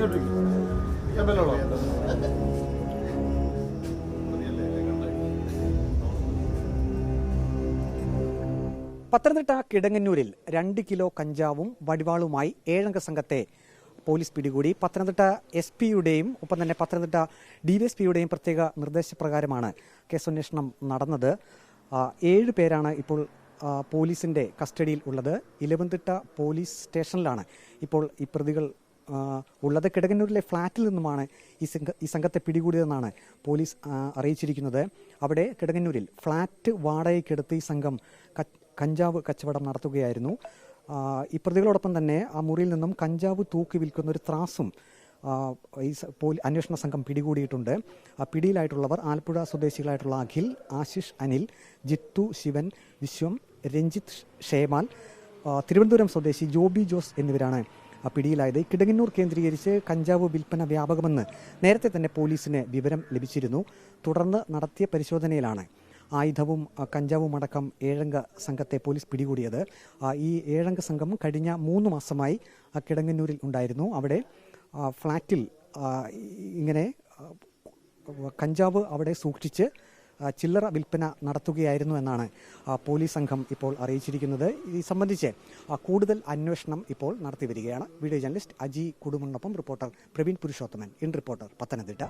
പത്തനംതിട്ട കിടങ്ങന്നൂരിൽ രണ്ട് കിലോ കഞ്ചാവും വടിവാളുമായി ഏഴംഗ സംഘത്തെ പോലീസ് പിടികൂടി. പത്തനംതിട്ട എസ് പിയുടെയും ഒപ്പം തന്നെ പത്തനംതിട്ട ഡിവൈഎസ്പിയുടെയും പ്രത്യേക നിർദ്ദേശപ്രകാരമാണ് കേസന്വേഷണം നടന്നത്. ഏഴ് പേരാണ് ഇപ്പോൾ പോലീസിന്റെ കസ്റ്റഡിയിൽ ഉള്ളത്. ഇലവന്തിട്ട പോലീസ് സ്റ്റേഷനിലാണ് ഇപ്പോൾ ഈ പ്രതികൾ ഉള്ളത് കിടങ്ങന്നൂരിലെ ഫ്ളാറ്റിൽ നിന്നുമാണ് ഈ സംഘ ഈ സംഘത്തെ പിടികൂടിയതെന്നാണ് പോലീസ് അറിയിച്ചിരിക്കുന്നത്. അവിടെ കിടങ്ങന്നൂരിൽ ഫ്ളാറ്റ് വാടകയ്ക്കെടുത്ത് ഈ സംഘം കഞ്ചാവ് കച്ചവടം നടത്തുകയായിരുന്നു. ഈ പ്രതികളോടൊപ്പം തന്നെ ആ മുറിയിൽ നിന്നും കഞ്ചാവ് തൂക്കി വിൽക്കുന്ന ഒരു ത്രാസും ഈ അന്വേഷണ സംഘം പിടികൂടിയിട്ടുണ്ട്. ആ പിടിയിലായിട്ടുള്ളവർ ആലപ്പുഴ സ്വദേശികളായിട്ടുള്ള അഖിൽ ആശിഷ് അനിൽ ജിത്തു ശിവൻ വിശ്വം രഞ്ജിത്ത് ഷേമാൽ തിരുവനന്തപുരം സ്വദേശി ജോബി ജോസ് എന്നിവരാണ് പിടിയിലായത്. കിടങ്ങന്നൂർ കേന്ദ്രീകരിച്ച് കഞ്ചാവ് വിൽപ്പന വ്യാപകമെന്ന് നേരത്തെ തന്നെ പോലീസിന് വിവരം ലഭിച്ചിരുന്നു. തുടർന്ന് നടത്തിയ പരിശോധനയിലാണ് ആയുധവും കഞ്ചാവും അടക്കം ഏഴംഗ സംഘത്തെ പോലീസ് പിടികൂടിയത്. ഈ ഏഴംഗ സംഘം കഴിഞ്ഞ മൂന്ന് മാസമായി കിടങ്ങന്നൂരിൽ ഉണ്ടായിരുന്നു. അവിടെ ഫ്ളാറ്റിൽ ഇങ്ങനെ കഞ്ചാവ് അവിടെ സൂക്ഷിച്ച് ചില്ലറ വിൽപ്പന നടത്തുകയായിരുന്നു എന്നാണ് പോലീസ് സംഘം ഇപ്പോൾ അറിയിച്ചിരിക്കുന്നത്. ഇത് സംബന്ധിച്ച് കൂടുതൽ അന്വേഷണം ഇപ്പോൾ നടത്തി വരികയാണ്. Video journalist Aji കുടുമണ്ണൊപ്പം reporter Praveen Purushothaman in reporter Pathanamthitta.